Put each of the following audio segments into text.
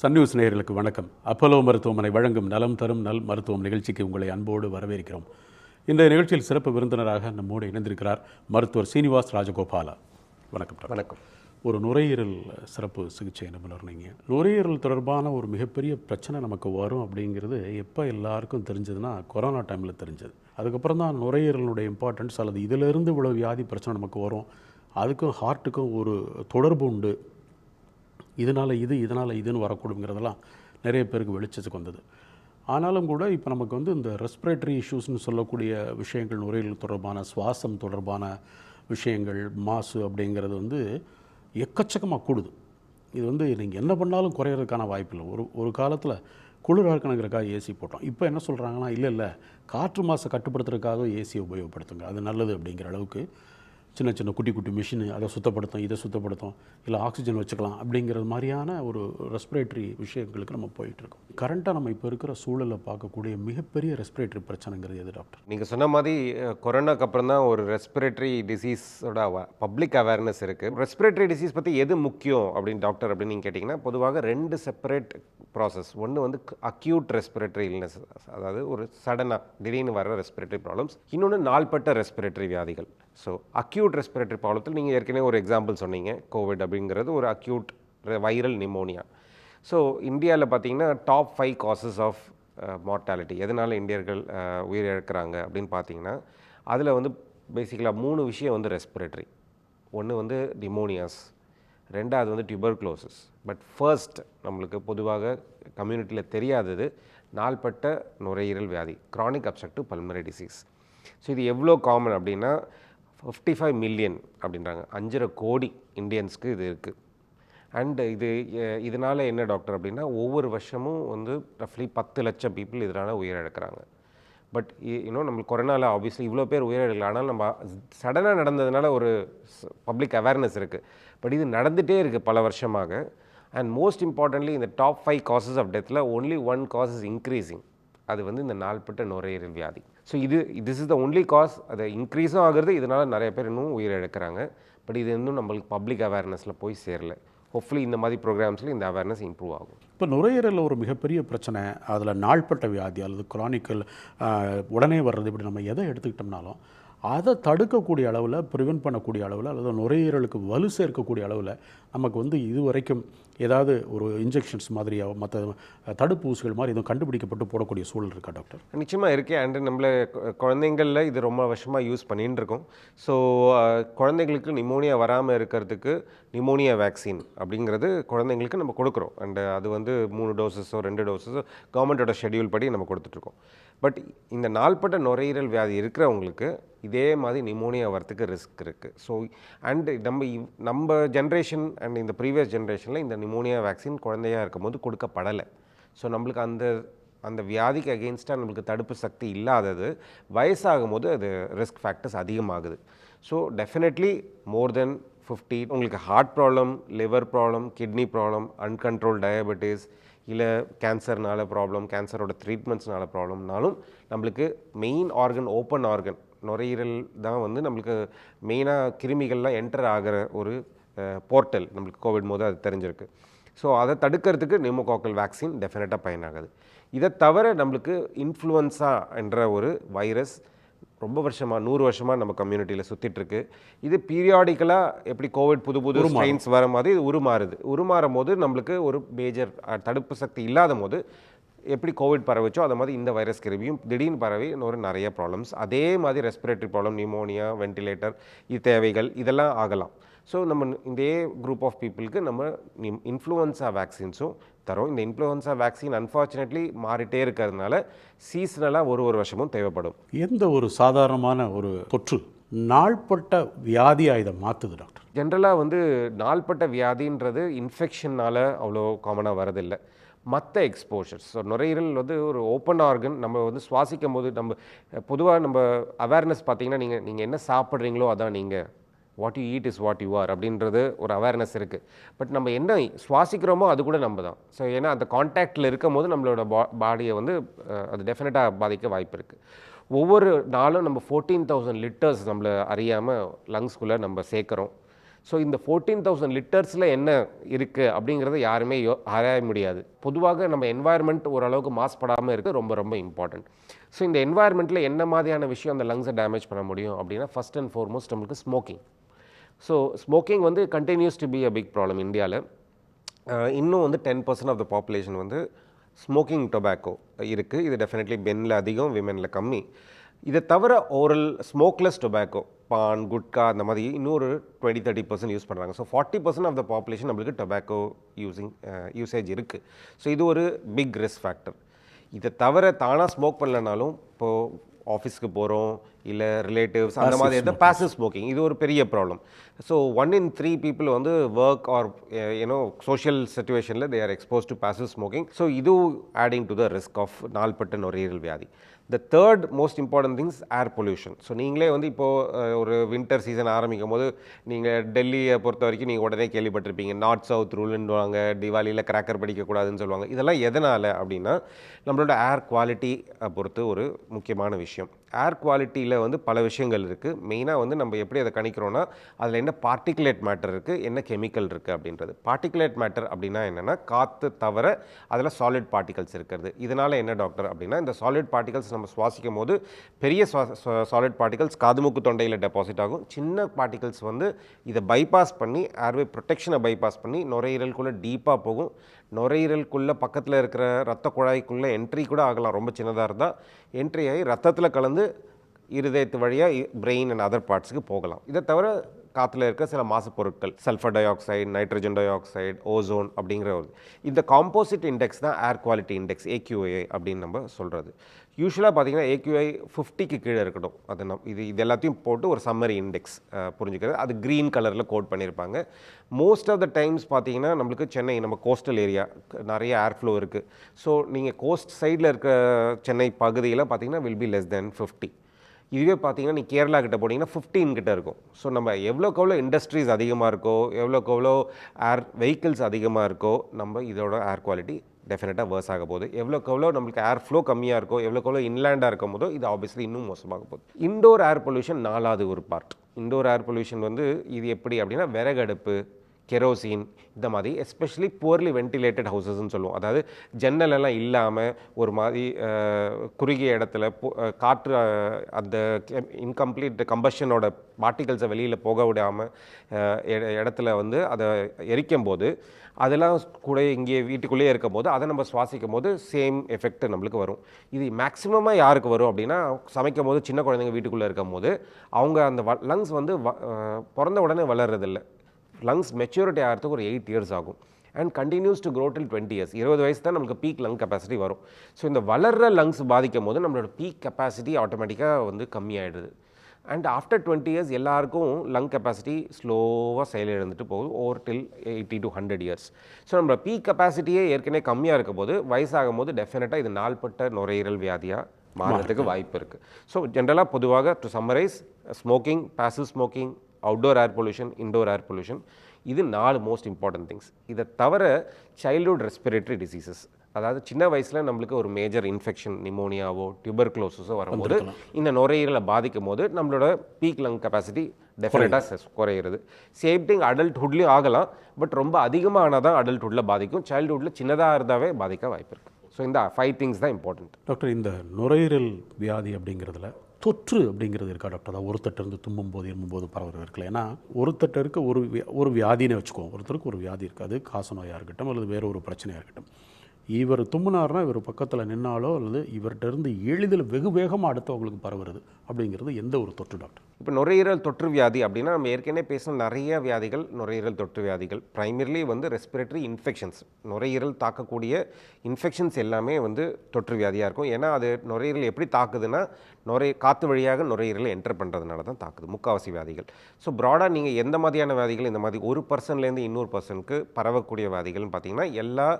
Sun news நேயர்களுக்கு வணக்கம். Apollo மருத்துவமனை வழங்கும் நலம் தரும் நல் மருத்துவம் நிகழ்ச்சிக்கு உங்களை அன்போடு வரவேற்கிறோம். இந்த நிகழ்ச்சியில் சிறப்பு விருந்தினராக நம்மோடு இணைந்திருக்கிறார் மருத்துவர் சீனிவாஸ் ராஜகோபாலா. வணக்கம். வணக்கம். ஒரு நுரையீரல் சிறப்பு சிகிச்சை நிபுணர் நீங்கள் நுரையீரல் தொடர்பான ஒரு மிகப்பெரிய பிரச்சனை நமக்கு வரும் அப்படிங்கிறது எப்போ எல்லாருக்கும் தெரிஞ்சதுன்னா கொரோனா டைமில் தெரிஞ்சது. அதுக்கப்புறம் தான் நுரையீரலுடைய இம்பார்ட்டன்ஸ் அல்லது இதிலிருந்து இவ்வளோ வியாதி பிரச்சனை நமக்கு வரும். அதுக்கும் ஹார்ட்டுக்கும் ஒரு தொடர்பு உண்டு. இதனால் இது இதனால் இதுன்னு வரக்கூடுங்கிறதெல்லாம் நிறைய பேருக்கு வெளிச்சத்துக்கு வந்தது. ஆனாலும் கூட இப்போ நமக்கு வந்து இந்த ரெஸ்பிரேட்டரி இஷ்யூஸ்னு சொல்லக்கூடிய விஷயங்கள் நுரையீரல் தொடர்பான சுவாசம் தொடர்பான விஷயங்கள் மாசு அப்படிங்கிறது வந்து எக்கச்சக்கமாக கூடுது. இது வந்து நீங்கள் என்ன பண்ணாலும் குறையிறதுக்கான வாய்ப்பு இல்லை. ஒரு ஒரு காலத்தில் குளிராக இருக்கணுங்கிறக்காக ஏசி போட்டோம். இப்போ என்ன சொல்கிறாங்கன்னா இல்லை இல்லை காற்று மாசை கட்டுப்படுத்துறதுக்காக ஏசியை உபயோகப்படுத்துங்க. அது நல்லது அப்படிங்கிற அளவுக்கு சின்ன சின்ன குட்டி குட்டி மிஷினு அதை சுத்தப்படுத்தும் இதை சுத்தப்படுத்தும் இல்லை ஆக்சிஜன் வச்சுக்கலாம் அப்படிங்கிறது மாதிரியான ஒரு ரெஸ்பிரேட்டரி விஷயங்களுக்கு நம்ம போயிட்டுருக்கோம். கரண்ட்டாக நம்ம இப்போ இருக்கிற சூழலை பார்க்கக்கூடிய மிகப்பெரிய ரெஸ்பிரேட்டரி பிரச்சனைங்கிறது எது டாக்டர் நீங்கள் சொன்ன மாதிரி கொரோனாக்கு அப்புறம் தான் ஒரு ரெஸ்பிரேட்டரி டிசீஸோட பப்ளிக் அவேர்னஸ் இருக்குது ரெஸ்பிரேட்டரி டிசீஸ் பற்றி எது முக்கியம் அப்படின்னு டாக்டர் அப்படின்னு நீங்கள் கேட்டிங்கன்னா பொதுவாக ரெண்டு செப்பரேட் ப்ராசஸ் ஒன்று வந்து அக்யூட் ரெஸ்பிரேட்டரி இல்னஸ் அதாவது ஒரு சடனாக திடீர்னு வர ரெஸ்பிரேட்டரி ப்ராப்ளம்ஸ் இன்னொன்று நாள்பட்ட ரெஸ்பிரேட்டரி வியாதிகள். ஸோ அக்யூட் ரெஸ்பிரேட்டரி ப்ராப்ளத்தில் நீங்கள் ஏற்கனவே ஒரு எக்ஸாம்பிள் சொன்னீங்க. கோவிட் அப்படிங்கிறது ஒரு அக்யூட் வைரல் நிமோனியா ஸோ இந்தியாவில் பார்த்தீங்கன்னா top five causes of mortality எதனால் இந்தியர்கள் uh, உயிர் இழக்கிறாங்க அப்படின்னு பார்த்தீங்கன்னா அதில் வந்து பேசிக்கலாக மூணு விஷயம் வந்து ரெஸ்பிரேட்டரி ஒன்று வந்து நிமோனியாஸ் ரெண்டாவது வந்து டியூபர்க்ளோசஸ் பட் ஃபர்ஸ்ட் நம்மளுக்கு பொதுவாக கம்யூனிட்டியில் தெரியாதது நாள்பட்ட நுரையீரல் வியாதி chronic obstructive pulmonary disease so இது எவ்வளோ காமன் அப்படின்னா ஃபிஃப்டி ஃபைவ் மில்லியன் அப்படின்றாங்க. அஞ்சரை கோடி இந்தியன்ஸ்க்கு இது இருக்குது அண்டு இது இதனால் என்ன டாக்டர் அப்படின்னா ஒவ்வொரு வருஷமும் வந்து ரஃப்லி பத்து லட்சம் பீப்புள் இதனால் உயிரிழக்கிறாங்க. பட் இன்னும் நம்மளுக்கு கொரோனாவில் ஆப்வியஸ்லி இவ்வளோ பேர் உயிரிழக்கலாம் ஆனால் நம்ம சடனாக நடந்ததுனால ஒரு பப்ளிக் அவேர்னஸ் இருக்குது பட் இது நடந்துகிட்டே இருக்குது பல வருஷமாக. அண்ட் மோஸ்ட் இம்பார்ட்டன்ட்லி இந்த டாப் ஃபைவ் காசஸ் ஆஃப் டெத்தில் ஒன்லி ஒன் காஸ் இஸ் அது வந்து இந்த நாள்பட்ட நுரையீரல் வியாதி. ஸோ இது this is the only cause அது இன்க்ரீஸும் ஆகுறது. இதனால் நிறைய பேர் இன்னும் உயிரிழக்கிறாங்க பட் இது இன்னும் நம்மளுக்கு பப்ளிக் அவேர்னஸில் போய் சேரல. ஹோப்ஃபுல்லி இந்த மாதிரி ப்ரோக்ராம்ஸில் இந்த அவேர்னஸ் இம்ப்ரூவ் ஆகும். இப்போ நுரையீரலில் ஒரு மிகப்பெரிய பிரச்சனை அதில் நாள்பட்ட வியாதி அல்லது குரானிக்கல் உடனே வர்றது இப்படி நம்ம எதை எடுத்துக்கிட்டோம்னாலும் அதை தடுக்கக்கூடிய அளவில் ப்ரிவென்ட் பண்ணக்கூடிய அளவில் அல்லது நுரையீரலுக்கு வலு சேர்க்கக்கூடிய அளவில் நமக்கு வந்து இது வரைக்கும் ஏதாவது ஒரு இன்ஜெக்ஷன்ஸ் மாதிரியாக மற்ற தடுப்பூசிகள் மாதிரி எதுவும் கண்டுபிடிக்கப்பட்டு போடக்கூடிய சூழல் இருக்கா டாக்டர்? நிச்சயமாக இருக்கே அண்டு நம்மள குழந்தைங்களில் இது ரொம்ப வருஷமாக யூஸ் பண்ணிகிட்டு இருக்கோம். ஸோ குழந்தைங்களுக்கு நிமோனியா வராமல் இருக்கிறதுக்கு நிமோனியா வேக்சின் அப்படிங்கிறது குழந்தைங்களுக்கு நம்ம கொடுக்குறோம். அண்டு அது வந்து மூணு டோசஸோ ரெண்டு டோசஸோ கவர்மெண்ட்டோட ஷெட்யூல் படி நம்ம கொடுத்துட்ருக்கோம் பட் இந்த நாள்பட்ட நுரையீரல் வியாதி இருக்கிறவங்களுக்கு இதே மாதிரி நிமோனியா வரத்துக்கு ரிஸ்க் இருக்குது ஸோ அண்டு நம்ம இவ்- நம்ம ஜென்ரேஷன் அண்ட் இந்த ப்ரீவியஸ் ஜென்ரேஷனில் இந்த நிமோனியா வேக்சின் குழந்தையா இருக்கும்போது கொடுக்கப்படலை. ஸோ நம்மளுக்கு அந்த அந்த வியாதிக்கு அகெயின்ஸ்டாக நம்மளுக்கு தடுப்பு சக்தி இல்லாதது வயசாகும் போது அது ரிஸ்க் ஃபேக்டர்ஸ் அதிகமாகுது. So definitely more than fifty உங்களுக்கு heart problem liver problem kidney problem uncontrol diabetes இல்லை கேன்சர்னால ப்ராப்ளம் கேன்சரோட ட்ரீட்மெண்ட்ஸ்னால ப்ராப்ளம்னாலும் நம்மளுக்கு மெயின் ஆர்கன் ஓப்பன் ஆர்கன் நுரையீரல் தான் வந்து நம்மளுக்கு மெயினாக கிருமிகள்லாம் என்டர் ஆகிற ஒரு போர்ட்டல் நம்மளுக்கு கோவிட் போது அது தெரிஞ்சிருக்கு. ஸோ அதை தடுக்கிறதுக்கு நியூமோகாக்கல் வேக்சின் டெஃபினட்டாக பயனாகுது. இதை தவிர நம்மளுக்கு இன்ஃப்ளூயன்ஸா என்ற ஒரு வைரஸ் ரொம்ப வருஷமாக நூறு வருஷமாக நம்ம கம்யூனிட்டியில் சுற்றிட்டுருக்கு இது பீரியாடிக்கலாக எப்படி கோவிட் புது புது ஸ்ட்ரெயின்ஸ் வர மாதிரி இது உருமாறுது. உருமாறும் போது நம்மளுக்கு ஒரு மேஜர் தடுப்பு சக்தி இல்லாத போது எப்படி கோவிட் பரவுச்சோ அது மாதிரி இந்த வைரஸ் கிருமியும் திடீர்னு பரவி இன்னொரு நிறைய ப்ராப்ளம்ஸ் அதே மாதிரி ரெஸ்பிரேட்டரி ப்ராப்ளம் நிமோனியா வென்டிலேட்டர் இது தேவைகள் இதெல்லாம் ஆகலாம். ஸோ நம்ம இதே குரூப் ஆஃப் பீப்புளுக்கு நம்ம இன்ஃப்ளூவன்ஸா வேக்சின்ஸும் தரோம். இந்த இன்ஃப்ளூவன்ஸா வேக்சின் அன்ஃபார்ச்சுனேட்லி மாறிட்டே இருக்கிறதுனால சீசனலாக ஒரு ஒரு வருஷமும் தேவைப்படும். எந்த ஒரு சாதாரணமான ஒரு தொற்று நாள்பட்ட வியாதியாக இதை மாற்றுது டாக்டர்? ஜென்ரலாக வந்து நாள்பட்ட வியாதின்றது இன்ஃபெக்ஷனால் அவ்வளோ காமனாக வரதில்லை. மற்ற எக்ஸ்போஷர்ஸ் ஸோ நுரையீரல் வந்து ஒரு ஓப்பன் ஆர்கன் நம்ம வந்து சுவாசிக்கும் போது நம்ம பொதுவாக நம்ம அவேர்னஸ் பார்த்தீங்கன்னா நீங்கள் நீங்கள் என்ன சாப்பிட்றீங்களோ அதான் நீங்கள் what you eat is what you are அப்படின்றது ஒரு அவேர்னஸ் இருக்குது பட் நம்ம என்ன சுவாசிக்கிறோமோ அது கூட நம்ம தான். ஸோ ஏன்னா அந்த காண்டாக்டில் இருக்கும் போது நம்மளோட பா பாடியை வந்து அது டெஃபினட்டாக பாதிக்க வாய்ப்பு இருக்குது ஒவ்வொரு நாளும் நம்ம ஃபோர்டீன் தௌசண்ட் லிட்டர்ஸ் நம்மளை அறியாமல் லங்ஸ்குள்ளே நம்ம சேர்க்குறோம். ஸோ இந்த ஃபோர்டீன் தௌசண்ட் லிட்டர்ஸில் என்ன இருக்குது அப்படிங்கிறத யாருமே யோ ஆராய முடியாது. பொதுவாக நம்ம என்வாயர்மெண்ட் ஓரளவுக்கு மாசுபடாமல் இருக்குது ரொம்ப ரொம்ப இம்பார்ட்டண்ட் ஸோ இந்த என்வாயர்மெண்ட்டில் என்ன மாதிரியான விஷயம் அந்த லங்ஸை டேமேஜ் பண்ண முடியும் அப்படின்னா ஃபஸ்ட் அண்ட் ஃபார்மோஸ்ட் நம்மளுக்கு ஸ்மோக்கிங் ஸோ ஸ்மோக்கிங் வந்து continues to be a big problem இந்தியாவில் இன்னும் வந்து ten percent of the population வந்து ஸ்மோக்கிங் டொபாக்கோ இருக்குது இது டெஃபினெட்லி பென்னில் அதிகம் விமெனில் கம்மி. இதை தவிர oral smokeless tobacco paan gutka அந்த மாதிரி இன்னொரு டுவெண்ட்டி தேர்ட்டி பர்சன்ட் யூஸ் பண்ணுறாங்க so forty percent of the population நம்மளுக்கு டொபாக்கோ யூஸிங் யூசேஜ் இருக்குது ஸோ இது ஒரு பிக் ரிஸ்க் ஃபேக்டர் இதை தவிர தானாக ஸ்மோக் பண்ணலனாலும் இப்போது ஆஃபீஸ்க்கு போகிறோம் இல்லை ரிலேட்டிவ்ஸ் அந்த மாதிரி எதாவது பேசிவ் ஸ்மோக்கிங் இது ஒரு பெரிய problem so one in three people வந்து work or you know social சுச்சுவேஷனில் they are expose to passive smoking so இது adding to the risk of நாள்பட்ட நுரையீரல் வியாதி. The third most important things air pollution so நீங்களே வந்து இப்போது ஒரு வின்டர் சீசன் ஆரம்பிக்கும் போது நீங்கள் டெல்லியை பொறுத்த வரைக்கும் நீங்கள் உடனே கேள்விப்பட்டிருப்பீங்க. நார்த் சவுத் ரூல்னுவாங்க திவாலியில் கிராக்கர் படிக்கக்கூடாதுன்னு சொல்லுவாங்க. இதெல்லாம் எதனால் அப்படின்னா நம்மளோட ஏர் குவாலிட்டி பொறுத்து ஒரு முக்கியமான விஷயம். ஏர் குவாலிட்டியில் வந்து பல விஷயங்கள் இருக்குது மெயினாக வந்து நம்ம எப்படி அதை கணிக்கிறோன்னா அதில் என்ன பார்ட்டிகுலேட் மேட்டர் இருக்குது என்ன கெமிக்கல் இருக்குது அப்படின்றது. பார்ட்டிகுலேட் மேட்டர் அப்படின்னா என்னென்னா காற்று தவிர அதில் சாலிட் பார்ட்டிகல்ஸ் இருக்கிறது. இதனால் என்ன டாக்டர் அப்படின்னா இந்த சாலிட் பார்ட்டிகல்ஸ் நம்ம சுவாசிக்கும் போது பெரிய சாலிட் பார்ட்டிகல்ஸ் காதுமுக்கு தொண்டையில் டெபாசிட் ஆகும். சின்ன பார்ட்டிகல்ஸ் வந்து இதை பைபாஸ் பண்ணி ஏர்வே ப்ரொடெக்ஷனை பைபாஸ் பண்ணி நுரையீரலுக்குள்ளே டீப்பாக போகும். நுரையீரலுக்குள்ளே பக்கத்தில் இருக்கிற ரத்த குழாய்க்குள்ளே என்ட்ரி கூட ஆகலாம். ரொம்ப சின்னதாக இருந்தால் என்ட்ரி ஆகி ரத்தத்தில் கலந்து இருதயத்து வழியாக பிரெயின் அண்ட் அதர் பார்ட்ஸுக்கு போகலாம். இதை தவிர காற்றுல இருக்க சில மாசுப்பொருட்கள் sulphur dioxide nitrogen dioxide ozone அப்படிங்கிற ஒரு இந்த காம்போசிட் இண்டெக்ஸ் தான் ஏர் குவாலிட்டி இண்டெக்ஸ் ஏக்யூஐ அப்படின்னு நம்ம சொல்கிறது யூஸ்வலாக பார்த்தீங்கன்னா ஏக்யூஐ ஃபிஃப்டிக்கு கீழே இருக்கட்டும். அது நம் இது இது எல்லாத்தையும் போட்டு ஒரு சம்மரி இண்டெக்ஸ் புரிஞ்சுக்கிறது. அது க்ரீன் கலரில் கோட் பண்ணியிருப்பாங்க மோஸ்ட் ஆஃப் த டைம்ஸ் பார்த்தீங்கன்னா நம்மளுக்கு சென்னை நம்ம கோஸ்டல் ஏரியா நிறைய ஏர் ஃப்ளோ இருக்குது ஸோ நீங்கள் கோஸ்ட் சைடில் இருக்க சென்னை பகுதியில் பார்த்தீங்கன்னா will be less than fifty இதுவே பார்த்தீங்கன்னா நீ கேரளா கிட்ட போனீங்கன்னா ஃபிஃப்டீன் கிட்ட இருக்கும். ஸோ நம்ம எவ்வளோக்கு எவ்வளோ இண்டஸ்ட்ரீஸ் அதிகமாக இருக்கோ எவ்வளோக்கு எவ்வளோ ஏர் வெஹிக்கிள்ஸ் அதிகமாக இருக்கோ நம்ம இதோட ஏர் குவாலிட்டி டெஃபினட்டாக வேர்ஸ் ஆக போகுது. எவ்வளோக்கு எவ்வளோ நம்மளுக்கு ஏர் ஃப்ளோ கம்மியாக இருக்கோ எவ்வளோக்கு எவ்வளோ இன்லேண்டாக இருக்கும் போதோ இது ஆப்வியஸ்லி இன்னும் மோசமாக போகுது. இண்டோர் ஏர் பொல்யூஷன் நாலாவது ஒரு பார்ட் இண்டோர் ஏர் பொல்யூஷன் வந்து இது எப்படி அப்படின்னா விறகடுப்பு கெரோசின் இந்த மாதிரி எஸ்பெஷலி புவர்லி வென்டிலேட்டட் ஹவுசஸ்ன்னு சொல்லுவோம். அதாவது ஜன்னல் எல்லாம் இல்லாமல் ஒரு மாதிரி குறுகிய இடத்துல காற்று அந்த இன்கம்ப்ளீட் கம்பஷனோட பார்ட்டிகல்ஸை வெளியில் போக விடாமல் இடத்துல வந்து அதை எரிக்கும் போது அதெல்லாம் கூட இங்கே வீட்டுக்குள்ளேயே இருக்கும் போது அதை நம்ம சுவாசிக்கும் போது சேம் எஃபெக்ட் நம்மளுக்கு வரும். இது மேக்ஸிமமாக யாருக்கு வரும் அப்படின்னா சமைக்கும் போது சின்ன குழந்தைங்க வீட்டுக்குள்ளே இருக்கும் போது அவங்க அந்த லங்ஸ் வந்து வ- பிறந்த உடனே வளர்றதில்ல. லங்ஸ் மெச்சூரிட்டி ஆகிறதுக்கு ஒரு எயிட் இயர்ஸ் ஆகும். And continues to grow till twenty years இருபது வயசு தான் நமக்கு பீக் லங் கெப்பாசிட்டி வரும். ஸோ இந்த வளர்ற லங்ஸ் பாதிக்கும் போது நம்மளோட பீக் கெப்பாசிட்டி ஆட்டோமேட்டிக்காக வந்து கம்மியாயிடுது. அண்ட் ஆஃப்டர் டுவெண்ட்டி இயர்ஸ் எல்லாருக்கும் லங் கெப்பாசிட்டி ஸ்லோவாக செயலிழந்துட்டு போகுது. Over till eighty to hundred years so நம்ம பீக் கெப்பாசிட்டியே ஏற்கனவே கம்மியாக இருக்கும் போது வயசாகும் போது டெஃபினட்டாக இது நாள்பட்ட நுரையீரல் வியாதியாக மாறுறதுக்கு வாய்ப்பு இருக்குது ஸோ ஜென்ரலாக பொதுவாக to summarize smoking passive smoking outdoor air pollution indoor air pollution இது நாலு மோஸ்ட் இம்பார்ட்டன்ட் திங்ஸ் இதை தவிர சைல்ட்ஹுட் ரெஸ்பிரேட்டரி டிசீசஸ் அதாவது சின்ன வயசில் நம்மளுக்கு ஒரு மேஜர் இன்ஃபெக்ஷன் நிமோனியாவோ டியூபர்குலோசிஸோ வரும்போது இந்த நுரையீரலை பாதிக்கும் போது நம்மளோட பீக் லங் கெப்பாசிட்டி டெஃபினட்டாக குறையிறது. சேம் திங் அடல்ட்ஹுட்லேயும் ஆகலாம் பட் ரொம்ப அதிகமானால் தான் அடல்ட்ஹுட்டில் பாதிக்கும். சைல்ட்ஹுட்டில் சின்னதாக இருந்தாவே பாதிக்க வாய்ப்பு இருக்குது ஸோ இந்த ஃபைவ் திங்ஸ் தான் இம்பார்ட்டன்ட் டாக்டர் இந்த நுரையீரல் வியாதி அப்படிங்கிறதுல தொற்று அப்படிங்கிறது இருக்கா டாக்டர்? அதாவது ஒருத்தட்ட இருந்து தும்பும் போது இருமும் போது பரவுறது இருக்குல்ல ஏன்னா ஒருத்தட்ட இருக்க ஒரு வியா- ஒரு வியாதின்னு வச்சுக்குவோம் ஒருத்தருக்கு ஒரு வியாதி இருக்காது. காச நோயாக இருக்கட்டும் அல்லது வேற ஒரு பிரச்சனையாக இருக்கட்டும். இவர் தும்முனார்னா இவர் பக்கத்தில் நின்னாலோ அல்லது இவர்கிட்ட இருந்து எளிதில் வெகு வேகமாக அடுத்தவங்களுக்கு பரவுறது அப்படிங்கிறது எந்த ஒரு தொற்று டாக்டர்? இப்போ நுரையீரல் தொற்று வியாதி அப்படின்னா நம்ம ஏற்கனவே பேசின நிறைய வியாதிகள் நுரையீரல் தொற்று வியாதிகள். ப்ரைமர்லி வந்து ரெஸ்பிரேட்டரி இன்ஃபெக்ஷன்ஸ் நுரையீரல் தாக்கக்கூடிய இன்ஃபெக்ஷன்ஸ் எல்லாமே வந்து தொற்று வியாதியாக இருக்கும். ஏன்னா அது நுரையீரல் எப்படி தாக்குதுன்னா நுரை காற்று வழியாக நுரையீரலை என்டர் பண்ணுறதுனால தான் தாக்குது முக்காவாசி வியாதிகள். ஸோ ப்ராடாக நீங்கள் எந்த மாதிரியான வியாதிகள் இந்த மாதிரி ஒரு பர்சன்லேருந்து இன்னொரு பர்சனுக்கு பரவக்கூடிய வியாதிகள்னு பார்த்தீங்கன்னா எல்லா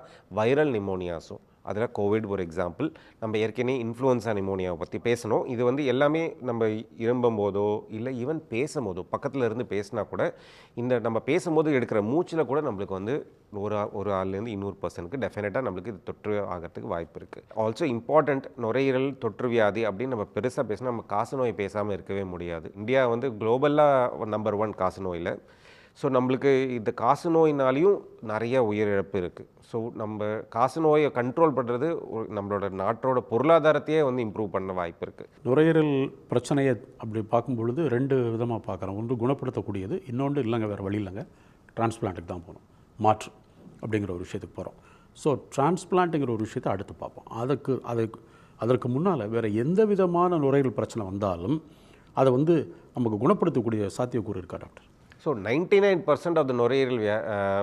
வைரல் நிமோனியாஸும் அதில் கோவிட் ஒரு எக்ஸாம்பிள் நம்ம ஏற்கனவே இன்ஃப்ளூயன்ஸா நிமோனியாவை பற்றி பேசணும் இது வந்து எல்லாமே நம்ம இரும்பும் போதோ இல்லை ஈவன் பேசும்போதோ பக்கத்தில் இருந்து பேசினா கூட இந்த நம்ம பேசும்போது எடுக்கிற மூச்சில் கூட நம்மளுக்கு வந்து ஒரு ஆ- ஒரு ஆள்லேருந்து இன்னொரு பர்சனுக்கு டெஃபினட்டாக நம்மளுக்கு இது தொற்று ஆகிறதுக்கு வாய்ப்பு இருக்குது ஆல்சோ இம்பார்ட்டண்ட் நுரையீரல் தொற்று வியாதி அப்படின்னு நம்ம பெருசாக பேசினா நம்ம காசு நோய் பேசாமல் இருக்கவே முடியாது. இந்தியா வந்து குளோபலாக நம்பர் ஒன் காசு நோயில். ஸோ நம்மளுக்கு இந்த காசு நோயினாலையும் நிறைய உயிரிழப்பு இருக்குது ஸோ நம்ம காசு நோயை கண்ட்ரோல் பண்ணுறது நம்மளோட நாட்டோட பொருளாதாரத்தையே வந்து இம்ப்ரூவ் பண்ண வாய்ப்பு இருக்குது நுரையீரல் பிரச்சனையை அப்படி பார்க்கும் பொழுது ரெண்டு விதமாக பார்க்குறோம். ஒன்று குணப்படுத்தக்கூடியது இன்னொன்று இல்லைங்க வேறு வழி இல்லைங்க. டிரான்ஸ்பிளான்ட்டுக்கு தான் போகணும். மாற்று அப்படிங்கிற ஒரு விஷயத்துக்கு போகிறோம் ஸோ டிரான்ஸ்பிளான்ட்டுங்கிற ஒரு விஷயத்தை அடுத்து பார்ப்போம். அதுக்கு அதுக்கு அதற்கு முன்னால் வேறு எந்த விதமான நுரையீரல் பிரச்சனை வந்தாலும் அதை வந்து நமக்கு குணப்படுத்தக்கூடிய சாத்தியக்கூறு இருக்கா doctor? So ninety nine percent of the நுரையீரல்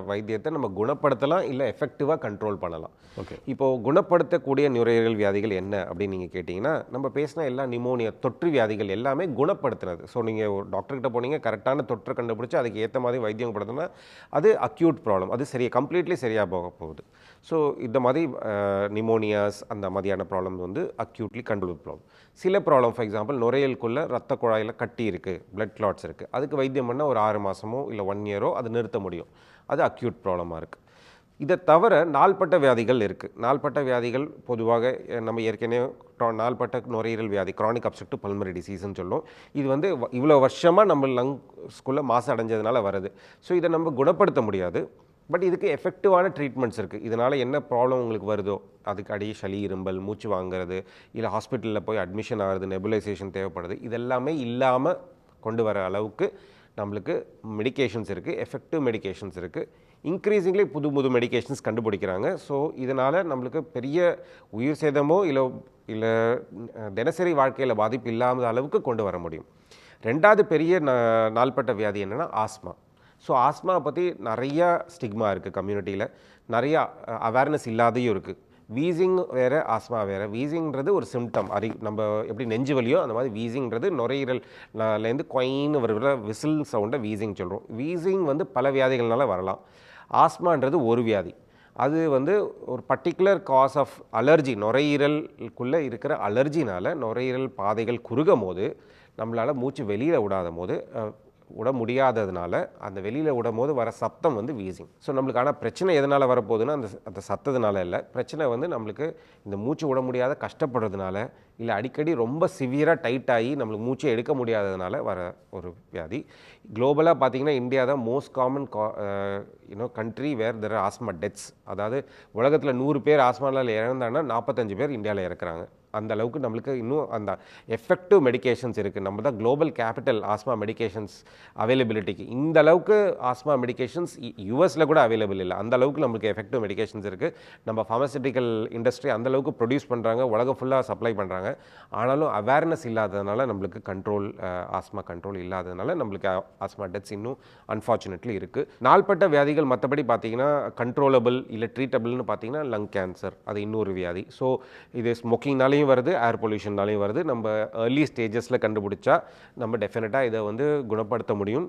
வைத்தியத்தை நம்ம குணப்படுத்தலாம் இல்லை எஃபெக்டிவாக கண்ட்ரோல் பண்ணலாம். ஓகே இப்போது குணப்படுத்தக்கூடிய நுரையீரல் வியாதிகள் என்ன அப்படின்னு நீங்கள் கேட்டிங்கன்னா நம்ம பேசின எல்லா நிமோனியா தொற்று வியாதிகள் எல்லாமே குணப்படுத்துனது ஸோ நீங்கள் ஒரு டாக்டர்கிட்ட போனீங்க கரெக்டான தொற்று கண்டுபிடிச்சி அதுக்கு ஏற்ற மாதிரி வைத்தியம் படுத்தினா அது அக்யூட் ப்ராப்ளம் அது சரியா கம்ப்ளீட்லி சரியாக போக போகுது. ஸோ இந்த மாதிரி நிமோனியாஸ் அந்த மாதிரியான ப்ராப்ளம் வந்து அக்யூட்லி கண்ட்ரோல் ப்ராப்ளம் சில ப்ராப்ளம் ஃபார் எக்ஸாம்பிள் நுரையலுக்குள்ளே ரத்த குழாயில் கட்டி இருக்குது பிளட் கிளாட்ஸ் இருக்குது அதுக்கு வைத்தியம் பண்ணால் ஒரு ஆறு மாதமோ இல்லை ஒன் இயரோ அது நிறுத்த முடியும். அது அக்யூட் ப்ராப்ளமாக இருக்குது இதை தவிர நாள்பட்ட வியாதிகள் இருக்குது நாள்பட்ட வியாதிகள் பொதுவாக நம்ம ஏற்கனவே நாள்பட்ட நுரையீரல் வியாதி க்ரானிக் obstructive பல்மரி டிசீஸ்னு சொல்லும் இது வந்து வ- இவ்வளோ வருஷமாக நம்ம லங்ஸ்குள்ளே மாசு அடைஞ்சதுனால வருது. ஸோ இதை நம்ம குணப்படுத்த முடியாது. பட் இதுக்கு எஃபெக்டிவான ட்ரீட்மெண்ட்ஸ் இருக்குது இதனால் என்ன ப்ராப்ளம் உங்களுக்கு வருதோ அதுக்கு அடி சளி இரும்பல் மூச்சு வாங்குறது இல்லை ஹாஸ்பிட்டலில் போய் அட்மிஷன் ஆகிறது நெபுலைசேஷன் தேவைப்படுது இதெல்லாமே இல்லாமல் கொண்டு வர அளவுக்கு நம்மளுக்கு மெடிகேஷன்ஸ் இருக்குது எஃபெக்டிவ் மெடிகேஷன்ஸ் இருக்குது இன்க்ரீசிங்லி புது புது மெடிகேஷன்ஸ் கண்டுபிடிக்கிறாங்க. ஸோ இதனால் நம்மளுக்கு பெரிய உயிர் சேதமோ இல்லை இல்லை தினசரி வாழ்க்கையில் பாதிப்பு இல்லாத அளவுக்கு கொண்டு வர முடியும். ரெண்டாவது பெரிய நா- நாள்பட்ட வியாதி என்னென்னா ஆஸ்மா. ஸோ ஆஸ்மா பற்றி நிறையா ஸ்டிக்மா இருக்குது கம்யூனிட்டியில் நிறையா அவேர்னஸ் இல்லாதையும் இருக்குது வீசிங் வேறு ஆஸ்மா வேறு. வீசிங்கிறது ஒரு சிம்டம் அறி நம்ம எப்படி நெஞ்சு வலியோ அந்த மாதிரி வீசிங்கிறது நுரையீரல்லேருந்து கொயின்னு வருகிற விசில் சவுண்டை வீசிங் சொல்கிறோம் வீசிங் வந்து பல வியாதிகள்னால வரலாம். ஆஸ்மான்றது ஒரு வியாதி. அது வந்து ஒரு பர்டிகுலர் காஸ் ஆஃப் அலர்ஜி நுரையீரலுக்குள்ளே இருக்கிற அலர்ஜினால் நுரையீரல் பாதைகள் குறுகும் போது நம்மளால் மூச்சு வெளியில் விடாத போது விட முடியாததுனால அந்த வெளியில் விடும் போது வர சத்தம் வந்து வீசிங். ஸோ நம்மளுக்கு ஆனால் பிரச்சனை எதனால் வரப்போகுதுன்னா அந்த அந்த சத்ததுனால இல்லை. பிரச்சனை வந்து நம்மளுக்கு இந்த மூச்சு விட முடியாத கஷ்டப்படுறதுனால இல்லை அடிக்கடி ரொம்ப சிவியராக டைட் ஆகி நம்மளுக்கு மூச்சை எடுக்க முடியாததுனால வர ஒரு வியாதி. குளோபலாக பார்த்தீங்கன்னா இந்தியா தான் மோஸ்ட் காமன் கா you know country where there asthma deaths அதாவது உலகத்தில் நூறு பேர் ஆஸ்மாவில் இறந்தாங்கன்னா நாற்பத்தஞ்சு பேர் இந்தியாவில் இறக்குறாங்க. அந்த அளவுக்கு நம்மளுக்கு இன்னும் அந்த எஃபெக்டிவ் மெடிகேஷன்ஸ் இருக்குது நம்ம தான் குளோபல் கேபிட்டல் ஆஸ்மா மெடிகேஷன்ஸ் அவைலபிலிட்டிக்கு இந்த அளவுக்கு ஆஸ்மா மெடிகேஷன்ஸ் யூஎஸில் கூட அவைலபிள் இல்லை. அந்த அளவுக்கு நம்மளுக்கு எஃபெக்டிவ் மெடிகேஷன்ஸ் இருக்குது நம்ம ஃபார்மசூட்டிக்கல் இண்டஸ்ட்ரி அந்த அளவுக்கு ப்ரொடியூஸ் பண்ணுறாங்க உலகம் ஃபுல்லாக சப்ளை பண்ணுறாங்க ஆனாலும் அவேர்னஸ் இல்லாததுனால நம்மளுக்கு கண்ட்ரோல் ஆஸ்மா கண்ட்ரோல் இல்லாததுனால நம்மளுக்கு ஆஸ்மா டெத்ஸ் இன்னும் அன்ஃபார்ச்சுனேட்லி இருக்குது நாள்பட்ட வியாதிகள் மற்றபடி பார்த்தீங்கன்னா கண்ட்ரோலபிள் இல்லை ட்ரீட்டபிள்னு பார்த்தீங்கன்னா லங் கேன்சர் அது இன்னொரு வியாதி. ஸோ இது ஸ்மோக்கிங்னாலையும் வருது ஏர் பொல்யூஷன்னாலையும் வருது. நம்ம ஏர்லி ஸ்டேஜஸில் கண்டுபிடிச்சா நம்ம டெஃபினட்டாக இதை வந்து குணப்படுத்த முடியும்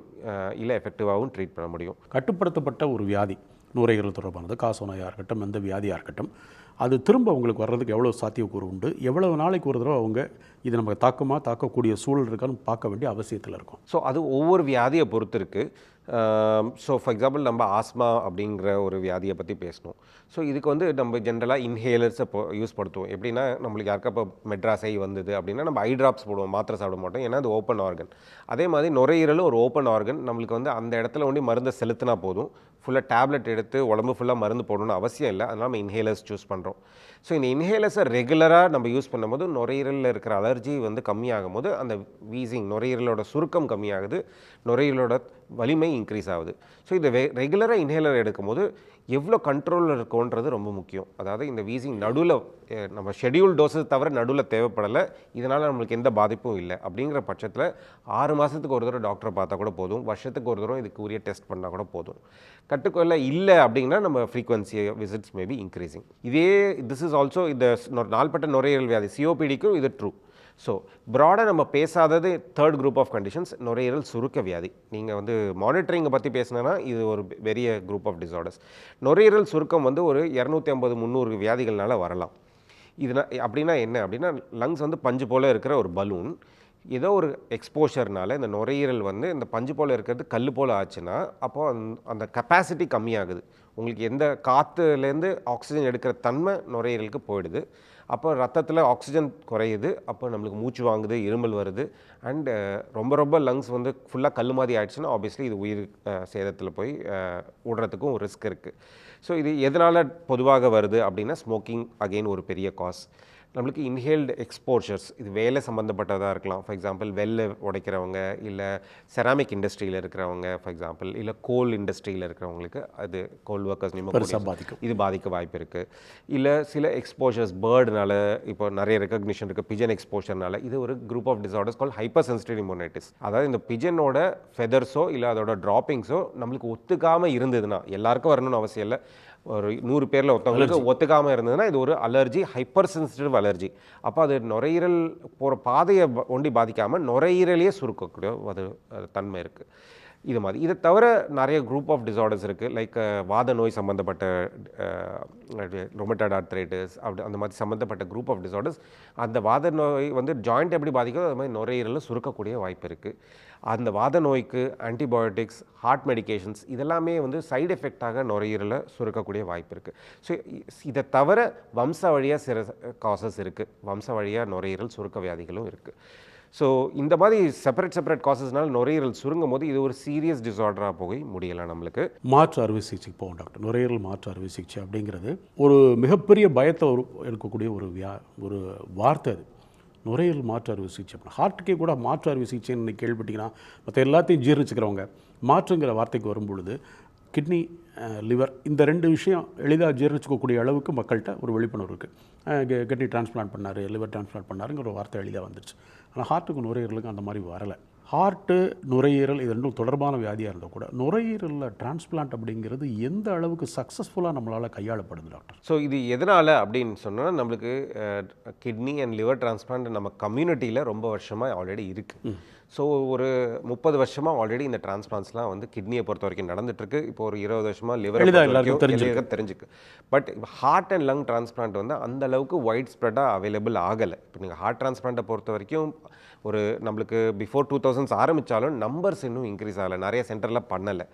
இல்லை எஃபெக்டிவாகவும் ட்ரீட் பண்ண முடியும். கட்டுப்படுத்தப்பட்ட ஒரு வியாதி நுரையீரல் தொடர்பானது காசநோயாக இருக்கட்டும் எந்த வியாதியாக இருக்கட்டும் அது திரும்ப உங்களுக்கு வர்றதுக்கு எவ்வளோ சாத்தியக்கூறு உண்டு? எவ்வளவு நாளைக்கு ஒரு தடவை அவங்க இது நமக்கு தாக்குமா தாக்கக்கூடிய சூழல் இருக்கான்னு பார்க்க வேண்டிய அவசியத்தில் இருக்கும். ஸோ அது ஒவ்வொரு வியாதியை பொறுத்து இருக்குது ஸோ ஃபார் எக்ஸாம்பிள் நம்ம ஆஸ்மா அப்படிங்கிற ஒரு வியாதியை பற்றி பேசணும். ஸோ இதுக்கு வந்து நம்ம ஜென்ரலாக இன்ஹேலர்ஸை இப்போ யூஸ் படுத்துவோம். எப்படின்னா நம்மளுக்கு யாருக்கா இப்போ மெட்ராஸை வந்தது அப்படின்னா நம்ம ஐ ட்ராப்ஸ் போடுவோம். மாத்திரை சாப்பிட மாட்டோம். ஏன்னா அது ஓப்பன் ஆர்கன் அதே மாதிரி நுரையீரலும் ஒரு ஓப்பன் ஆர்கன் நம்மளுக்கு வந்து அந்த இடத்துல ஒண்டி மருந்தை செலுத்தினா போதும். ஃபுல்லாக டேப்லெட் எடுத்து உடம்பு ஃபுல்லாக மருந்து போடணும்னு அவசியம் இல்லை. அதனால் நம்ம இன்ஹேலர்ஸ் சூஸ் பண்ணுறோம் ஸோ இந்த இன்ஹேலர்ஸை ரெகுலராக நம்ம யூஸ் பண்ணும்போது நுரையீரலில் இருக்கிற அலர்ஜி வந்து கம்மியாகும் போது அந்த வீசிங் நுரையீரலோட சுருக்கம் கம்மியாகுது. நுரையீரலோட வலிமை இன்க்ரீஸ் ஆகுது. ஸோ இதை ரெகுலராக இன்ஹேலர் எடுக்கும்போது எவ்வளோ கண்ட்ரோலில் இருக்கோன்றது ரொம்ப முக்கியம். அதாவது இந்த வீசிங் நடுவில் நம்ம ஷெட்யூல் டோஸஸ் தவிர நடுவில் தேவைப்படலை. இதனால் நம்மளுக்கு எந்த பாதிப்பும் இல்லை. அப்படிங்கிற பட்சத்தில் ஆறு மாதத்துக்கு ஒரு தடவை டாக்டரை பார்த்தா கூட போதும். வருஷத்துக்கு ஒரு தடவை இதுக்கு உரிய டெஸ்ட் பண்ணால் கூட போதும். கட்டுக்கொள்ள இல்லை அப்படின்னா நம்ம ஃப்ரீக்வன்சி விசிட்ஸ் மேபி இன்க்ரீஸிங் இதே திஸ் இஸ் ஆல்சோ இந்த நாள்பட்ட நுரையீரல் வியாதி சிஓபிடிக்கும் இது ட்ரூ ஸோ ப்ராடாக நம்ம பேசாதது தேர்ட் குரூப் ஆஃப் கண்டிஷன்ஸ் நுரையீரல் சுருக்க வியாதி. நீங்கள் வந்து மானிட்டரிங்கை பற்றி பேசினேன்னா இது ஒரு பெரிய குரூப் ஆஃப் டிசார்டர்ஸ் நுரையீரல் சுருக்கம் வந்து ஒரு இரநூத்தி ஐம்பது முந்நூறு வியாதிகள்னால வரலாம். இதுனா அப்படின்னா என்ன? அப்படின்னா லங்ஸ் வந்து பஞ்சு போல் இருக்கிற ஒரு பலூன் ஏதோ ஒரு எக்ஸ்போஷர்னால இந்த நுரையீரல் வந்து இந்த பஞ்சு போல் இருக்கிறது கல் போல் ஆச்சுன்னா அப்போ அந்த- அந்த கெப்பாசிட்டி கம்மியாகுது. உங்களுக்கு எந்த காற்றுலேருந்து ஆக்சிஜன் எடுக்கிற தன்மை நுரையீரலுக்கு போயிடுது. அப்போ ரத்தத்தில் ஆக்சிஜன் குறையுது அப்போ நம்மளுக்கு மூச்சு வாங்குது இருமல் வருது. அண்டு uh, ரொம்ப ரொம்ப லங்ஸ் வந்து ஃபுல்லாக கல் மாதிரி ஆயிடுச்சுன்னா ஆப்வியஸ்லி இது உயிர் சேதத்தில் போய் விடுறதுக்கும் ரிஸ்க் இருக்குது ஸோ இது எதனால் பொதுவாக வருது அப்படின்னா ஸ்மோக்கிங் அகெயின் ஒரு பெரிய காஸ் நம்மளுக்கு இன்ஹேல்டு எக்ஸ்போஷர்ஸ் இது வேலை சம்மந்தப்பட்டதாக இருக்கலாம். ஃபார் எக்ஸாம்பிள் வெள்ளை உடைக்கிறவங்க இல்லை செராமிக் இண்டஸ்ட்ரியில் இருக்கிறவங்க ஃபார் எக்ஸாம்பிள் இல்லை கோல் இண்டஸ்ட்ரியில் இருக்கிறவங்களுக்கு அது கோல் ஒர்க்கர்ஸ் பெருசா பாதிக்கும். இது பாதிக்க வாய்ப்பு இருக்குது இல்லை சில எக்ஸ்போஷர்ஸ் பேர்டுனால இப்போ நிறைய ரெக்கக்னிஷன் இருக்குது பிஜன் எக்ஸ்போஷர்னால இது ஒரு group of disorders call hyper sensitive இம்யூனைட்டிஸ் அதாவது இந்த பிஜனோட ஃபெதர்ஸோ இல்லை அதோட ட்ராப்பிங்ஸோ நம்மளுக்கு ஒத்துக்காமல் இருந்ததுன்னா எல்லாருக்கும் வரணும்னு அவசியம் இல்லை. ஒரு நூறு பேரில் ஒருத்தவங்களுக்கு ஒத்துக்காமல் இருந்ததுன்னா இது ஒரு அலர்ஜி ஹைப்பர் சென்சிட்டிவ் அலர்ஜி. அப்போ அது நுரையீரல் போகிற பாதையை ஒண்டி பாதிக்காமல் நுரையீரலையே சுருக்கக்கூடிய அது தன்மை இருக்குது இது மாதிரி. இதை தவிர நிறைய குரூப் ஆஃப் டிசார்டர்ஸ் இருக்குது லைக் வாத நோய் சம்மந்தப்பட்ட ரொமட்டட் ஆர்த்ரைட்டிஸ் அப்படி அந்த மாதிரி சம்மந்தப்பட்ட குரூப் ஆஃப் டிசார்டர்ஸ் அந்த வாத நோய் வந்து ஜாயிண்ட் எப்படி பாதிக்கிறதோ அது மாதிரி நுரையீரலில் சுருக்கக்கூடிய வாய்ப்பு இருக்குது அந்த வாத நோய்க்கு ஆன்டிபயோட்டிக்ஸ் ஹார்ட் மெடிகேஷன்ஸ் இதெல்லாமே வந்து சைடு எஃபெக்டாக நுரையீரலை சுருக்கக்கூடிய வாய்ப்பு இருக்குது ஸோ இதை தவிர வம்ச வழியாக சில காசஸ் இருக்குது வம்ச வழியாக நுரையீரல் சுருக்க வியாதிகளும் இருக்குது ஸோ இந்த மாதிரி செப்பரேட் செப்பரேட் காசஸ்னால நுரையீரல் சுருங்கும் போது இது ஒரு சீரியஸ் டிசார்டராக போய் முடியலாம் நம்மளுக்கு. மாற்று அறுவை சிகிச்சைக்கு போவோம் டாக்டர் நுரையீரல் மாற்று அறுவை சிகிச்சை அப்படிங்கிறது ஒரு மிகப்பெரிய பயத்தை ஒரு இருக்கக்கூடிய ஒரு வியா ஒரு வார்த்தை அது. நுரையீரல் மாற்று அறுவை சிகிச்சை ஹார்ட்டுக்கே கூட மாற்று அறுவை சிகிச்சைன்னு கேள்விப்பட்டிங்கன்னா மற்ற எல்லாத்தையும் ஜீர்ணிச்சுக்கிறவங்க மாற்றுங்கிற வார்த்தைக்கு வரும்பொழுது கிட்னி லிவர். இந்த ரெண்டு விஷயம் எளிதாக ஜீரணிச்சுக்கக்கூடிய அளவுக்கு மக்கள்கிட்ட ஒரு விழிப்புணர்வு இருக்குது கிட்னி டிரான்ஸ்பிளான்ட் பண்ணார் லிவர் டிரான்ஸ்பிளான்ட் பண்ணாருங்கிற ஒரு வார்த்தை எளிதாக வந்துருச்சு. ஆனால் ஹார்ட்டுக்கும் நுரையீரலுக்கும் அந்த மாதிரி வரலை. ஹார்ட்டு நுரையீரல் இது ரெண்டும் தொடர்பான வியாதியாக இருந்தால் கூட நுரையீரலில் டிரான்ஸ்பிளான்ட் அப்படிங்கிறது எந்த அளவுக்கு சக்ஸஸ்ஃபுல்லாக நம்மளால் கையாளப்படுது டாக்டர்? ஸோ இது எதனால் அப்படின்னு சொன்னால் நம்மளுக்கு கிட்னி அண்ட் லிவர் டிரான்ஸ்பிளான்ட் நம்ம கம்யூனிட்டியில் ரொம்ப வருஷமாக ஆல்ரெடி இருக்குது ஸோ ஒரு முப்பது வருஷமாக ஆல்ரெடி இந்த டிரான்ஸ்பிளான்ஸ்லாம் வந்து கிட்னியை பொறுத்த வரைக்கும் நடந்துட்டுருக்கு. இப்போ ஒரு இருபது வருஷமாக லிவர் தெரிஞ்சிருக்கு. தெரிஞ்சுக்கு but heart and lung transplant வந்து அந்த அளவுக்கு வைட் ஸ்ப்ரெட்டாக அவைலபிள் ஆகலை. இப்போ நீங்கள் ஹார்ட் டிரான்ஸ்பிளான்ட்டை பொறுத்த வரைக்கும் ஒரு நம்மளுக்கு பிஃபோர் டூ தௌசண்ட்ஸ் ஆரம்பித்தாலும் நம்பர்ஸ் இன்னும் இன்க்ரீஸ் ஆகலை. நிறைய சென்டரில் பண்ணலை.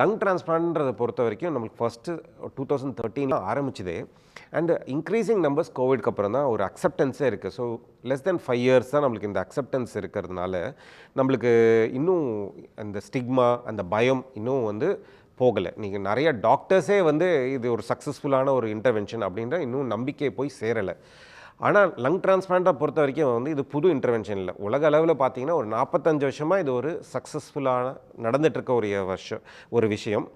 லங் டிரான்ஸ்பிளான்ட்ன்றதை பொறுத்த வரைக்கும் நம்மளுக்கு ஃபஸ்ட்டு டூ தௌசண்ட் தேர்ட்டீனில் ஆரம்பிச்சதே. அண்ட் இன்க்ரீசிங் நம்பர்ஸ் கோவிட்க்கு அப்புறம் தான் ஒரு அக்செப்டன்ஸே இருக்குது so less than five years தான் நம்மளுக்கு இந்த அக்செப்டன்ஸ் இருக்கிறதுனால நம்மளுக்கு இன்னும் அந்த ஸ்டிக்மா அந்த பயம் இன்னும் வந்து போகலை. நீங்கள் நிறைய டாக்டர்ஸே வந்து இது ஒரு சக்ஸஸ்ஃபுல்லான ஒரு இன்டர்வென்ஷன் அப்படின்ற இன்னும் நம்பிக்கை போய் சேரலை. ஆனால் லங் டிரான்ஸ்பிளான்ட்டை பொறுத்த வரைக்கும் வந்து இது புது இன்டர்வென்ஷன் இல்லை. உலக அளவில் பார்த்தீங்கன்னா ஒரு நாற்பத்தஞ்சு வருஷமாக இது ஒரு சக்ஸஸ்ஃபுல்லான நடந்துகிட்ருக்க ஒரு வருஷம் ஒரு விஷயம்.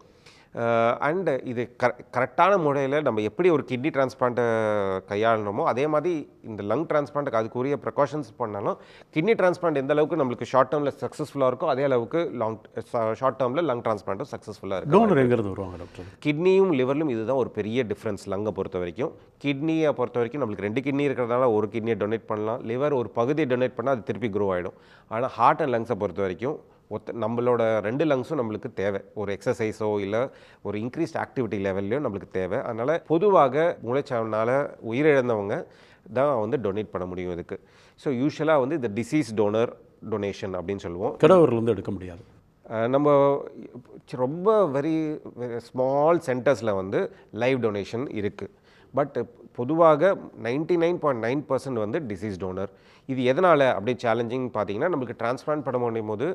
அண்ட் இது கர கரெக்டான முறையில் நம்ம எப்படி ஒரு கிட்னி டிரான்ஸ்பிளான்ட்டை கையாளணுமோ அதே மாதிரி இந்த லங் டிரான்ஸ்பிளான்ட்டுக்கு அதுக்குரிய ப்ரிகாஷன்ஸ் பண்ணாலும் கிட்னி டிரான்ஸ்பிளான்ட் எந்த அளவுக்கு நம்மளுக்கு ஷார்ட் டேர்மில் சக்ஸஸ்ஃபுல்லாக இருக்கோ அதே அளவுக்கு லாங் ஷார்ட் டேர்மில் லங் டிரான்ஸ்பிளான்ட்டும் சக்ஸஸ்ஃபுல்லாக இருக்கும் டோனர் எங்கிறது வருவாங்க டாக்டர் கிட்னியும் லிவர்லும் இதுதான் ஒரு பெரிய டிஃப்ரென்ஸ் லங்கை பொறுத்த வரைக்கும் கிட்னியை பொறுத்த வரைக்கும் நம்மளுக்கு ரெண்டு கிட்னி இருக்கிறதால ஒரு கிட்னியை டொனேட் பண்ணலாம். லிவர் ஒரு பகுதியை டொனேட் பண்ணால் அது திருப்பி க்ரோ ஆகிடும் ஆனால் ஹார்ட் அண்ட் லங்ஸை பொறுத்த வரைக்கும் ஒத்த நம்மளோட ரெண்டு லங்ஸும் நம்மளுக்கு தேவை. ஒரு எக்ஸசைஸோ இல்லை ஒரு இன்க்ரீஸ்ட் ஆக்டிவிட்டி லெவல்லையும் நம்மளுக்கு தேவை. அதனால் பொதுவாக மூளைச்சாவனால் உயிரிழந்தவங்க தான் வந்து டொனேட் பண்ண முடியும் இதுக்கு. ஸோ யூஸ்வலாக வந்து இந்த டிசீஸ் டோனர் டொனேஷன் அப்படின்னு சொல்லுவோம். கிடவர்கள் வந்து எடுக்க முடியாது. நம்ம ரொம்ப வெரி ஸ்மால் சென்டர்ஸில் வந்து லைவ் டொனேஷன் இருக்குது பட் பொதுவாக ninety nine point nine percent வந்து டிசீஸ் டோனர் இது எதனால் அப்படி சேலஞ்சிங் பார்த்தீங்கன்னா நம்மளுக்கு டிரான்ஸ்பிளான்ட் பண்ண முடியும் போது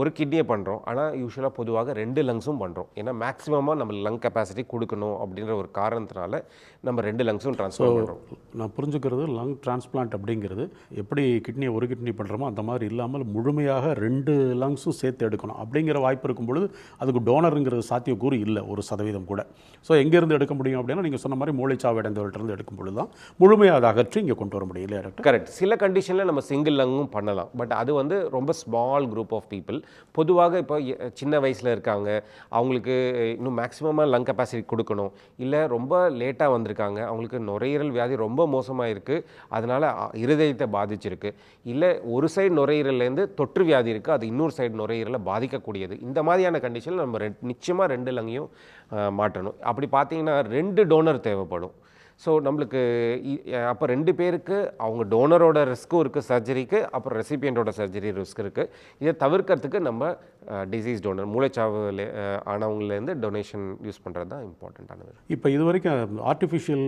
ஒரு கிட்னியை பண்ணுறோம் ஆனால் யூஸ்வலாக பொதுவாக ரெண்டு லங்ஸும் பண்ணுறோம் ஏன்னா மேக்ஸிமமாக நம்ம லங் கெப்பாசிட்டி கொடுக்கணும் அப்படின்ற ஒரு காரணத்தினால நம்ம ரெண்டு லங்ஸும் ட்ரான்ஸ்ஃபர் பண்ணுறோம் நான் புரிஞ்சுக்கிறது லங் டிரான்ஸ்பிளான்ட் அப்படிங்கிறது எப்படி கிட்னியை ஒரு கிட்னி பண்ணுறோமோ அந்த மாதிரி இல்லாமல் முழுமையாக ரெண்டு லங்ஸும் சேர்த்து எடுக்கணும். அப்படிங்கிற வாய்ப்பு இருக்கும் பொழுது அதுக்கு டோனருங்கிறது சாத்தியக்கூறு இல்லை ஒரு சதவீதம் கூட. ஸோ எங்கேருந்து எடுக்க முடியும் அப்படின்னா நீங்கள் சொன்ன மாதிரி மூளைச்சாவு அடைந்தவர்கிட்டருந்து இருக்கும் பொழுது தான் முழுமையாக அதை அகற்றி இங்கே கொண்டு வர முடியல டாக்டர்? கரெக்ட் சில கண்டிஷனில் நம்ம சிங்கிள் லங்கும் பண்ணலாம். பட் அது வந்து ரொம்ப ஸ்மால் குரூப் ஆஃப் பீப்புள் பொதுவாக இப்போ சின்ன வயசில் இருக்காங்க. அவங்களுக்கு இன்னும் மேக்ஸிமமாக லங் கெப்பாசிட்டி கொடுக்கணும். இல்லை ரொம்ப லேட்டாக வந்திருக்காங்க. அவங்களுக்கு நுரையீரல் வியாதி ரொம்ப மோசமாக இருக்குது அதனால் இருதயத்தை பாதிச்சிருக்கு. இல்லை ஒரு சைடு நுரையீரல்லேருந்து தொற்று வியாதி இருக்குது அது இன்னொரு சைடு நுரையீரலை பாதிக்கக்கூடியது. இந்த மாதிரியான கண்டிஷனில் நம்ம ரெண்டு நிச்சயமாக ரெண்டு லங்கையும் மாற்றணும். அப்படி பார்த்தீங்கன்னா ரெண்டு டோனர் தேவைப்படும். ஸோ நம்மளுக்கு அப்போ ரெண்டு பேருக்கு அவங்க டோனரோட ரிஸ்க்கும் இருக்குது சர்ஜரிக்கு அப்புறம் ரெசிபியண்டோட சர்ஜரி ரிஸ்க் இருக்குது இதை தவிர்க்கிறதுக்கு நம்ம டிசீஸ் டோனர் மூளைச்சாவு ஆனவங்கலேருந்து டொனேஷன் யூஸ் பண்ணுறது தான் இம்பார்ட்டண்ட்டானது இப்போ இது வரைக்கும் ஆர்டிஃபிஷியல்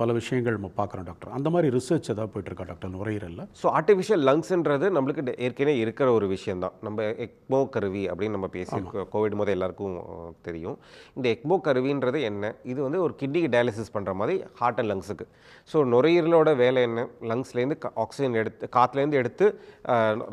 பல விஷயங்கள் நம்ம பார்க்குறோம் டாக்டர் அந்த மாதிரி ரிசர்ச் ஏதாவது போயிட்டுருக்கா டாக்டர் நுரையீரலில்? ஸோ ஆர்டிஃபிஷியல் லங்ஸ்ன்றது நம்மளுக்கு ஏற்கனவே இருக்கிற ஒரு விஷயம் தான் நம்ம எக்மோ கருவி அப்படின்னு நம்ம பேசி கோவிட் போது எல்லாருக்கும் தெரியும். இந்த எக்மோ கருவின்றது என்ன? இது வந்து ஒரு கிட்னிக்கு டயாலிசிஸ் பண்ணுற மாதிரி ஹார்ட் அண்ட் லங்ஸுக்கு ஸோ நுரையீரலோட வேலை என்ன? லங்ஸ்லேருந்து ஆக்சிஜன் எடுத்து காற்றுலேருந்து எடுத்து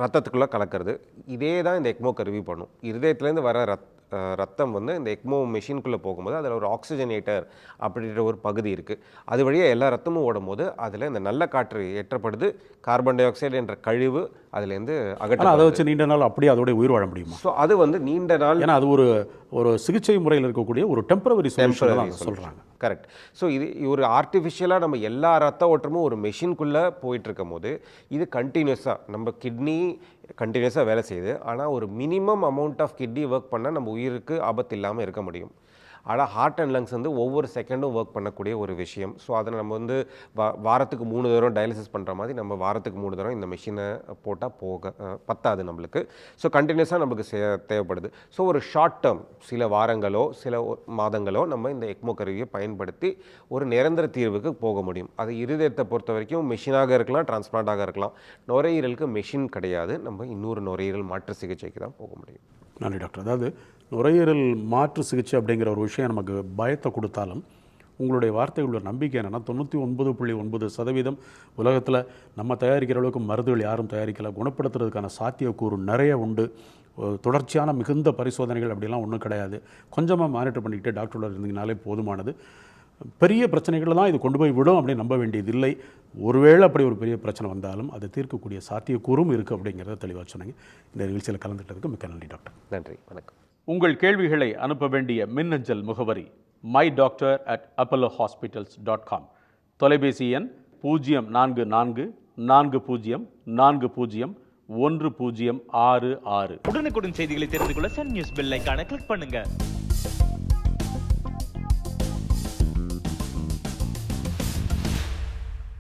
ரத்தத்துக்குள்ளே கலக்கிறது. இதே தான் இந்த எக்மோ கருவி. பண்ணும். இருதயத்துலேருந்து வர ரத் ரத்தம் வந்து இந்த எக்மோ மெஷின்குள்ளே போகும்போது அதில் ஒரு ஆக்சிஜனேட்டர் அப்படின்ற ஒரு பகுதி இருக்குது அது வழியாக எல்லா ரத்தமும் ஓடும்போது அதில் இந்த நல்ல காற்று ஏற்றப்படுது. கார்பன் டை ஆக்சைடு என்ற கழிவு அதுலேருந்து அகற்ற அதை வச்சு நீண்ட நாள் அப்படியே அதோட உயிர் வாழ முடியுமா? ஸோ அது வந்து நீண்ட நாள் ஏன்னா அது ஒரு ஒரு சிகிச்சை முறையில் இருக்கக்கூடிய ஒரு டெம்பரவரி தான் சொல்கிறாங்க கரெக்ட் ஸோ இது ஒரு ஆர்டிஃபிஷியலாக நம்ம எல்லா ரத்த ஓட்டமும் ஒரு மெஷின்குள்ளே போயிட்டு இருக்கும் போது இது கண்டினியூஸாக நம்ம கிட்னி கண்டினியூஸாக வேலை செய்யுது. ஆனால் ஒரு minimum amount of kidney work பண்ணால் நம்ம உயிருக்கு ஆபத்து இல்லாமல் இருக்க முடியும். ஆனால் ஹார்ட் அண்ட் லங்ஸ் வந்து ஒவ்வொரு செகண்டும் ஒர்க் பண்ணக்கூடிய ஒரு விஷயம். ஸோ அதை நம்ம வந்து வா வாரத்துக்கு மூணு தரம் டயாலிசிஸ் பண்ணுற மாதிரி நம்ம வாரத்துக்கு மூணு தடவை இந்த மிஷினை போட்டால் போக பத்தாது நம்மளுக்கு. ஸோ கண்டினியூஸாக நம்மளுக்கு சே- தேவைப்படுது. ஸோ ஒரு ஷார்ட் டேர்ம் சில வாரங்களோ சில மாதங்களோ நம்ம இந்த எக்மோ கருவியை பயன்படுத்தி ஒரு நிரந்தர தீர்வுக்கு போக முடியும். அது இருதயத்தை பொறுத்த வரைக்கும் மிஷினாக இருக்கலாம் டிரான்ஸ்பிளான்டாக இருக்கலாம். நுரையீரலுக்கு மெஷின் கிடையாது. நம்ம இன்னொரு நுரையீரல் மாற்று சிகிச்சைக்கு தான் போக முடியும். நன்றி டாக்டர். அதாவது நுரையீரல் மாற்று சிகிச்சை அப்படிங்கிற ஒரு விஷயம் நமக்கு பயத்தை கொடுத்தாலும் உங்களுடைய வார்த்தைகளோட நம்பிக்கை என்னென்னா தொண்ணூற்றி ஒன்பது புள்ளி ஒன்பது சதவீதம் உலகத்தில் நம்ம தயாரிக்கிற அளவுக்கு மருந்துகள் யாரும் தயாரிக்கல. குணப்படுத்துறதுக்கான சாத்தியக்கூறு நிறைய உண்டு. தொடர்ச்சியான மிகுந்த பரிசோதனைகள் அப்படிலாம் ஒன்றும் கிடையாது. கொஞ்சமாக மானிட்டர் பண்ணிக்கிட்டு டாக்டரோட இருந்தீங்கனாலே போதுமானது. பெரிய பிரச்சனைகளை தான் இது கொண்டு போய் விடும் அப்படின்னு நம்ப வேண்டியதில்லை. ஒருவேளை அப்படி ஒரு பெரிய பிரச்சனை வந்தாலும் அதை தீர்க்கக்கூடிய சாத்தியக்கூறும் இருக்குது அப்படிங்கிறத தெளிவாக சொன்னீங்க. இந்த நிகழ்ச்சியில் கலந்துட்டதுக்கு மிக்க நன்றி டாக்டர். நன்றி வணக்கம். உங்கள் கேள்விகளை அனுப்ப வேண்டிய மின்னஞ்சல் முகவரி my doctor at Apollo hospitals dot com தொலைபேசி எண் பூஜ்ஜியம் நான்கு நான்கு நான்கு பூஜ்ஜியம் நான்கு பூஜ்ஜியம் ஒன்று பூஜ்ஜியம் ஆறு ஆறு. உடனுக்குடன் செய்திகளை தெரிந்து கொள்ள சன் நியூஸ் பெல் ஐகானை கிளிக் பண்ணுங்க.